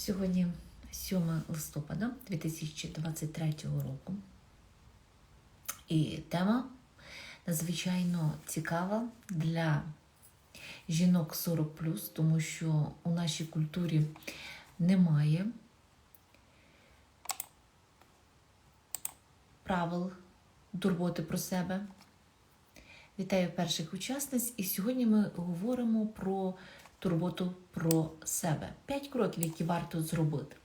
Сьогодні 7 листопада 2023 року. І тема надзвичайно цікава для жінок 40, тому що у нашій культурі немає правил турботи про себе. Вітаю перших учасниць, і сьогодні ми говоримо про турботу про себе. П'ять кроків, які варто зробити.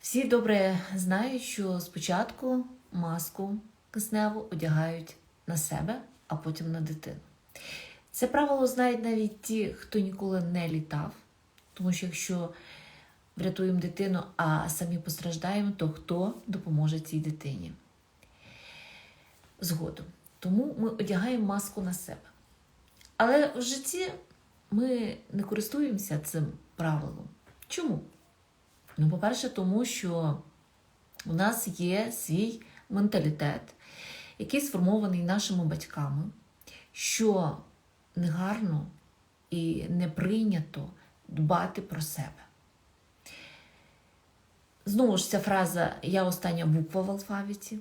Всі добре знають, що спочатку маску кисневу одягають на себе, а потім на дитину. Це правило знають навіть ті, хто ніколи не літав, тому що якщо врятуємо дитину, а самі постраждаємо, то хто допоможе цій дитині? Згодом. Тому ми одягаємо маску на себе. Але в житті ми не користуємося цим правилом. Чому? Ну, по-перше, тому що у нас є свій менталітет, який сформований нашими батьками, що негарно і не прийнято дбати про себе. Знову ж ця фраза Я остання буква в алфавіті.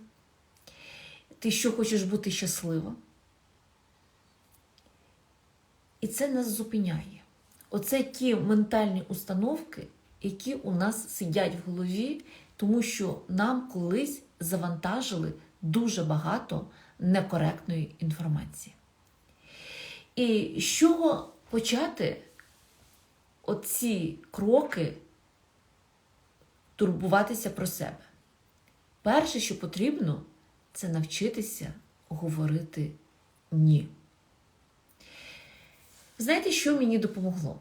Ти що хочеш бути щаслива? І це нас зупиняє. Оце ті ментальні установки, які у нас сидять в голові, тому що нам колись завантажили дуже багато некоректної інформації. І з чого почати оці кроки турбуватися про себе? Перше, що потрібно, це навчитися говорити ні. Знаєте, що мені допомогло?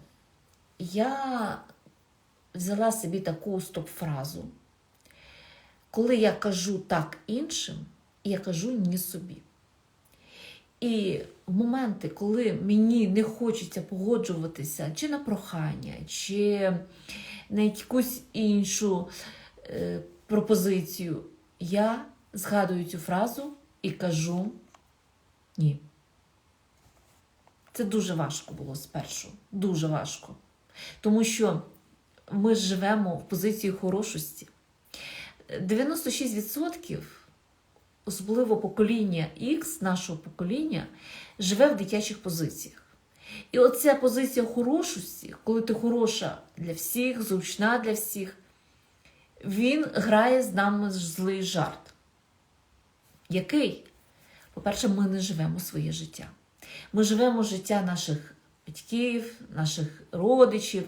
Я взяла собі таку стоп-фразу. Коли я кажу так іншим, я кажу ні собі. І в моменти, коли мені не хочеться погоджуватися чи на прохання, чи на якусь іншу е, пропозицію, я згадую цю фразу і кажу ні. Це дуже важко було спершу. Дуже важко. Тому що ми живемо в позиції хорошості. 96%, особливо покоління X, нашого покоління, живе в дитячих позиціях. І оця позиція хорошості, коли ти хороша для всіх, зручна для всіх, він грає з нами злий жарт. Який? По-перше, ми не живемо своє життя. Ми живемо життя наших батьків, наших родичів,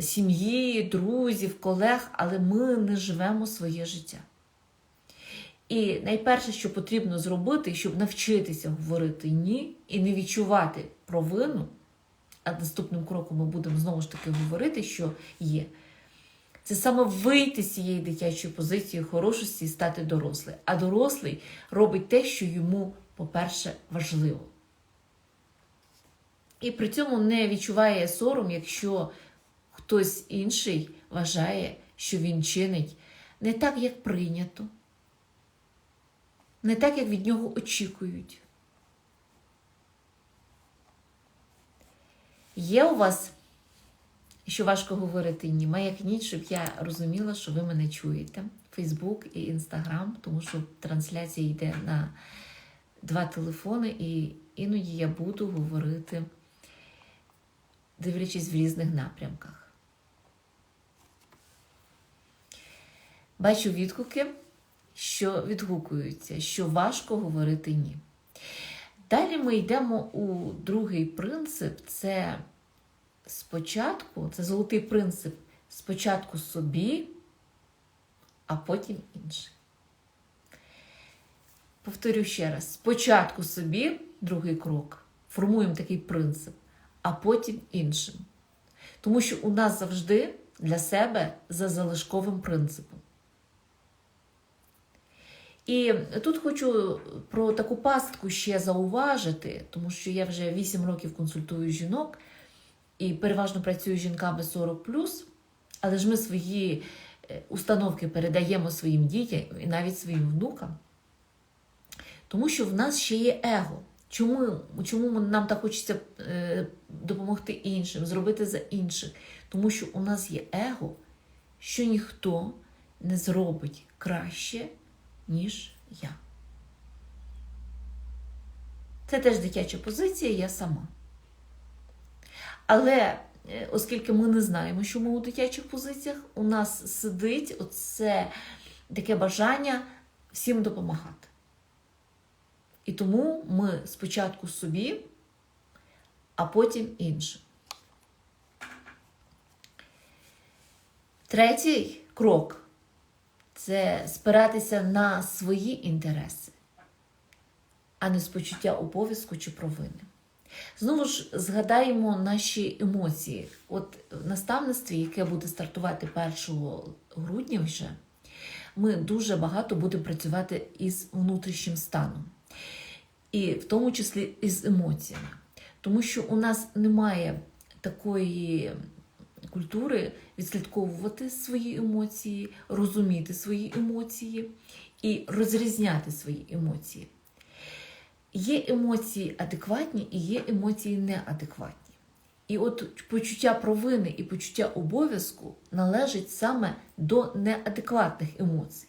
сім'ї, друзів, колег, але ми не живемо своє життя. І найперше, що потрібно зробити, щоб навчитися говорити ні і не відчувати провину, а наступним кроком ми будемо знову ж таки говорити, що є. Це саме вийти з цієї дитячої позиції хорошості і стати дорослим. А дорослий робить те, що йому, по-перше, важливо. І при цьому не відчуває сором, якщо хтось інший вважає, що він чинить не так, як прийнято, не так, як від нього очікують. Є у вас, що важко говорити ні, маякніть, щоб я розуміла, що ви мене чуєте. Фейсбук і Інстаграм, тому що трансляція йде на два телефони, і іноді я буду говорити дивлячись в різних напрямках. Бачу відгуки, що відгукуються, що важко говорити ні. Далі ми йдемо у другий принцип це спочатку, це золотий принцип спочатку собі, а потім іншим. Повторю ще раз: спочатку собі, другий крок, формуємо такий принцип а потім іншим. Тому що у нас завжди для себе за залишковим принципом. І тут хочу про таку пастку ще зауважити, тому що я вже 8 років консультую жінок і переважно працюю з жінками 40, але ж ми свої е, установки передаємо своїм дітям і навіть своїм внукам, тому що в нас ще є его. Чому чому нам так хочеться е, допомогти іншим, зробити за інших? Тому що у нас є его, що ніхто не зробить краще, ніж я. Це теж дитяча позиція, я сама. Але е, оскільки ми не знаємо, що ми у дитячих позиціях, у нас сидить оце таке бажання всім допомагати. І тому ми спочатку собі, а потім іншим. Третій крок це спиратися на свої інтереси, а не з почуття обов'язку чи провини. Знову ж згадаємо наші емоції. От в наставництві, яке буде стартувати 1 грудня вже, ми дуже багато будемо працювати із внутрішнім станом, і в тому числі із емоціями. Тому що у нас немає такої культури відслідковувати свої емоції, розуміти свої емоції і розрізняти свої емоції. Є емоції адекватні і є емоції неадекватні. І от почуття провини і почуття обов'язку належить саме до неадекватних емоцій.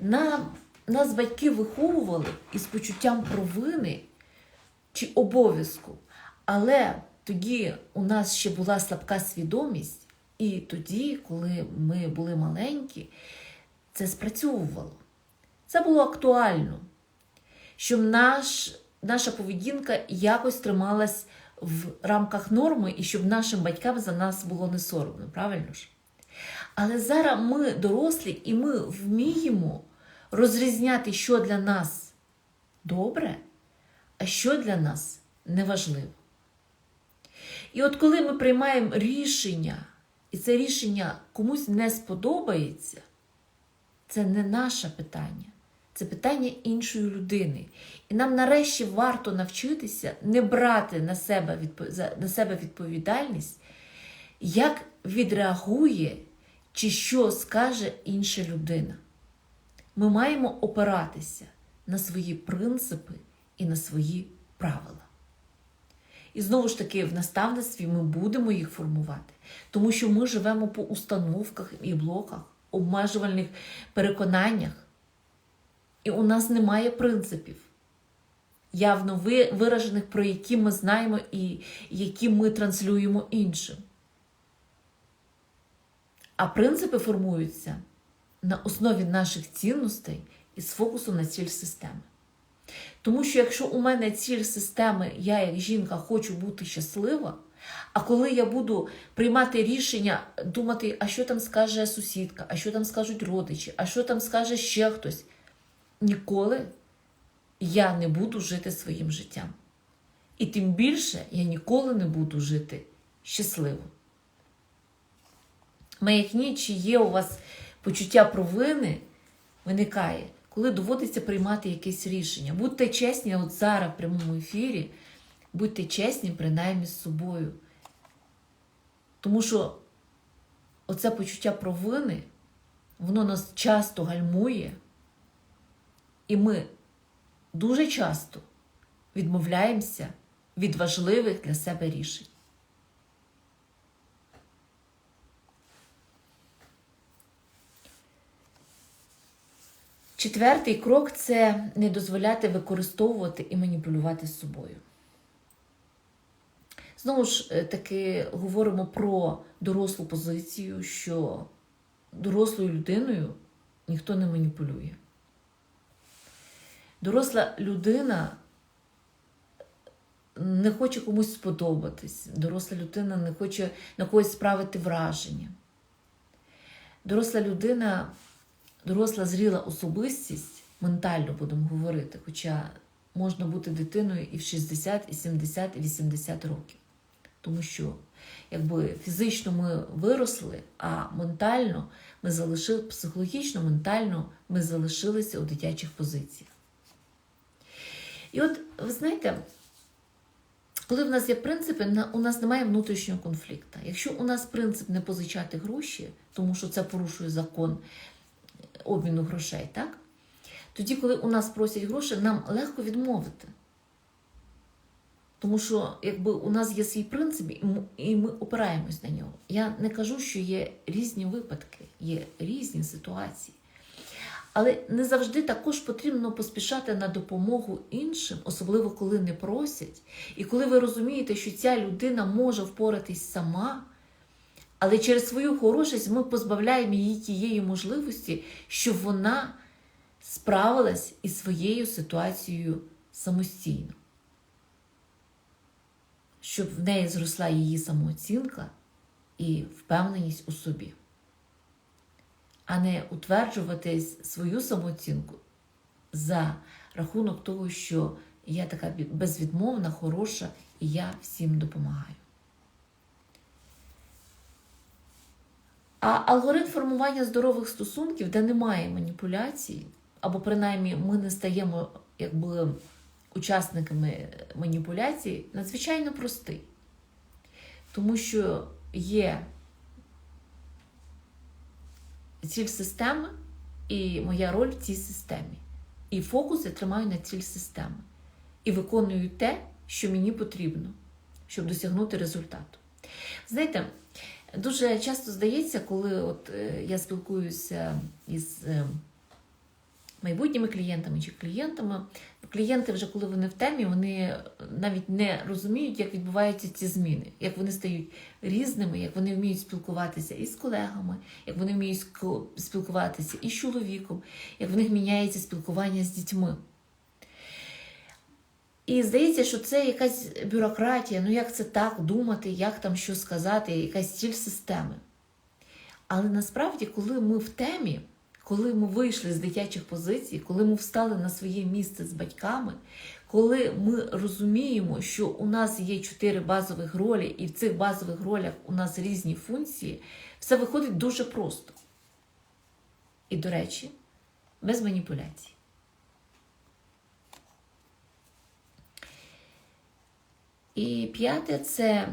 На, нас батьки виховували із почуттям провини чи обов'язку, але тоді у нас ще була слабка свідомість, і тоді, коли ми були маленькі, це спрацьовувало. Це було актуально щоб наш, наша поведінка якось трималась в рамках норми і щоб нашим батькам за нас було не соромно, правильно ж? Але зараз ми дорослі і ми вміємо розрізняти, що для нас добре, а що для нас неважливо. І от коли ми приймаємо рішення, і це рішення комусь не сподобається, це не наше питання. Це питання іншої людини. І нам нарешті варто навчитися не брати на себе, на себе відповідальність, як відреагує чи що скаже інша людина. Ми маємо опиратися на свої принципи і на свої правила. І знову ж таки, в наставництві ми будемо їх формувати, тому що ми живемо по установках і блоках, обмежувальних переконаннях. І у нас немає принципів, явно виражених, про які ми знаємо і які ми транслюємо іншим. А принципи формуються на основі наших цінностей і з фокусом на ціль системи. Тому що якщо у мене ціль системи, я як жінка хочу бути щаслива, а коли я буду приймати рішення, думати, а що там скаже сусідка, а що там скажуть родичі, а що там скаже ще хтось ніколи я не буду жити своїм життям. І тим більше я ніколи не буду жити щасливо. Маякні, чи є у вас почуття провини, виникає, коли доводиться приймати якесь рішення. Будьте чесні, от зараз в прямому ефірі, будьте чесні, принаймні з собою. Тому що оце почуття провини, воно нас часто гальмує. І ми дуже часто відмовляємося від важливих для себе рішень. Четвертий крок це не дозволяти використовувати і маніпулювати з собою. Знову ж е, таки говоримо про дорослу позицію, що дорослою людиною ніхто не маніпулює. Доросла людина не хоче комусь сподобатись. Доросла людина не хоче на когось справити враження. Доросла людина, доросла зріла особистість, ментально будемо говорити, хоча можна бути дитиною і в 60, і 70, і 80 років. Тому що, якби фізично ми виросли, а ментально ми залишили, психологічно, ментально ми залишилися у дитячих позиціях. І от, ви знаєте, коли в нас є принципи, у нас немає внутрішнього конфлікту. Якщо у нас принцип не позичати гроші, тому що це порушує закон обміну грошей, так? Тоді, коли у нас просять гроші, нам легко відмовити. Тому що якби у нас є свій принцип, і ми, опираємось на нього. Я не кажу, що є різні випадки, є різні ситуації. Але не завжди також потрібно поспішати на допомогу іншим, особливо коли не просять. І коли ви розумієте, що ця людина може впоратись сама, але через свою хорошість ми позбавляємо її тієї можливості, щоб вона справилась із своєю ситуацією самостійно. Щоб в неї зросла її самооцінка і впевненість у собі а не утверджувати свою самооцінку за рахунок того, що я така безвідмовна, хороша і я всім допомагаю. А алгоритм формування здорових стосунків, де немає маніпуляцій, або принаймні ми не стаємо якби учасниками маніпуляцій, надзвичайно простий. Тому що є ціль системи і моя роль в цій системі. І фокус я тримаю на ціль системи. І виконую те, що мені потрібно, щоб досягнути результату. Знаєте, дуже часто здається, коли от е, я спілкуюся із е, майбутніми клієнтами чи клієнтами, клієнти, вже коли вони в темі, вони навіть не розуміють, як відбуваються ці зміни, як вони стають різними, як вони вміють спілкуватися із колегами, як вони вміють спілкуватися із чоловіком, як в них міняється спілкування з дітьми. І здається, що це якась бюрократія, ну як це так думати, як там що сказати, якась ціль системи. Але насправді, коли ми в темі, коли ми вийшли з дитячих позицій, коли ми встали на своє місце з батьками, коли ми розуміємо, що у нас є чотири базових ролі, і в цих базових ролях у нас різні функції, все виходить дуже просто. І, до речі, без маніпуляцій. І п'яте це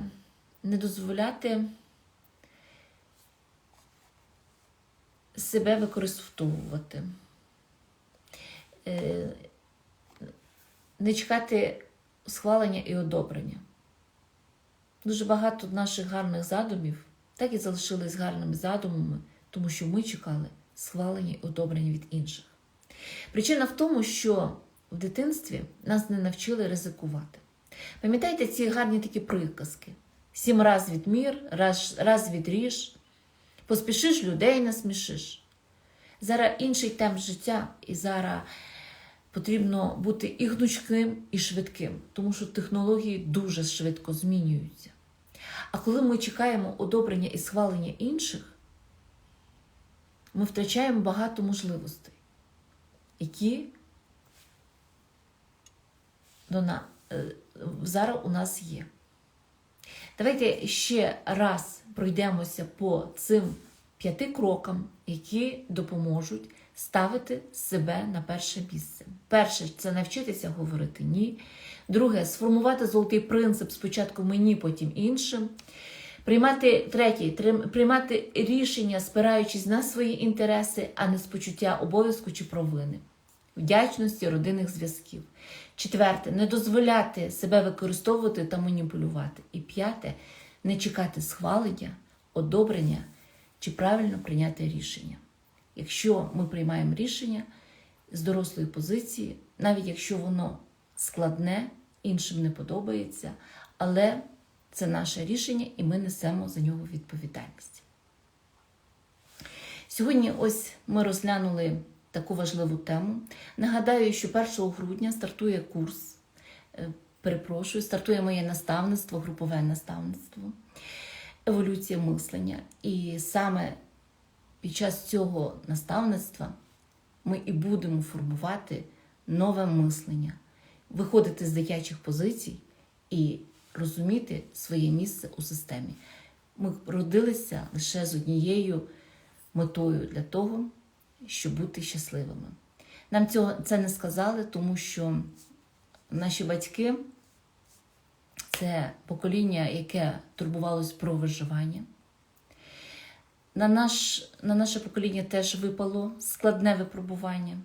не дозволяти себе використовувати, Е, не чекати схвалення і одобрення. Дуже багато наших гарних задумів так і залишились гарними задумами, тому що ми чекали схвалення і одобрення від інших. Причина в тому, що в дитинстві нас не навчили ризикувати. Пам'ятаєте ці гарні такі приказки? Сім раз відмір, раз, раз відріж, поспішиш людей насмішиш. Зараз інший темп життя, і зараз потрібно бути і гнучким, і швидким, тому що технології дуже швидко змінюються. А коли ми чекаємо одобрення і схвалення інших, ми втрачаємо багато можливостей, які до на, е, зараз у нас є. Давайте ще раз пройдемося по цим п'яти крокам, які допоможуть ставити себе на перше місце. Перше це навчитися говорити ні. Друге сформувати золотий принцип спочатку мені, потім іншим. Приймати третє, приймати рішення, спираючись на свої інтереси, а не з почуття обов'язку чи провини, вдячності родинних зв'язків. Четверте, не дозволяти себе використовувати та маніпулювати. І п'яте не чекати схвалення, одобрення чи правильно прийняти рішення. Якщо ми приймаємо рішення з дорослої позиції, навіть якщо воно складне, іншим не подобається, але це наше рішення і ми несемо за нього відповідальність. Сьогодні ось ми розглянули таку важливу тему. Нагадаю, що 1 грудня стартує курс, е, перепрошую, стартує моє наставництво, групове наставництво, еволюція мислення. І саме під час цього наставництва ми і будемо формувати нове мислення, виходити з дитячих позицій і розуміти своє місце у системі. Ми родилися лише з однією метою для того, щоб бути щасливими. Нам цього це не сказали, тому що наші батьки це покоління, яке турбувалось про виживання. На, наш, на наше покоління теж випало складне випробування,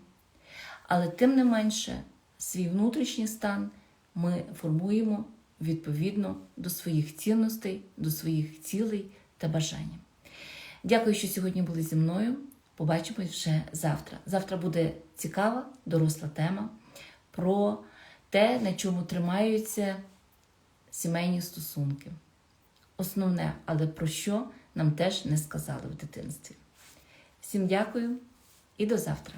але тим не менше, свій внутрішній стан ми формуємо відповідно до своїх цінностей, до своїх цілей та бажань. Дякую, що сьогодні були зі мною. Побачимось вже завтра. Завтра буде цікава, доросла тема про те, на чому тримаються сімейні стосунки. Основне, але про що нам теж не сказали в дитинстві. Всім дякую і до завтра.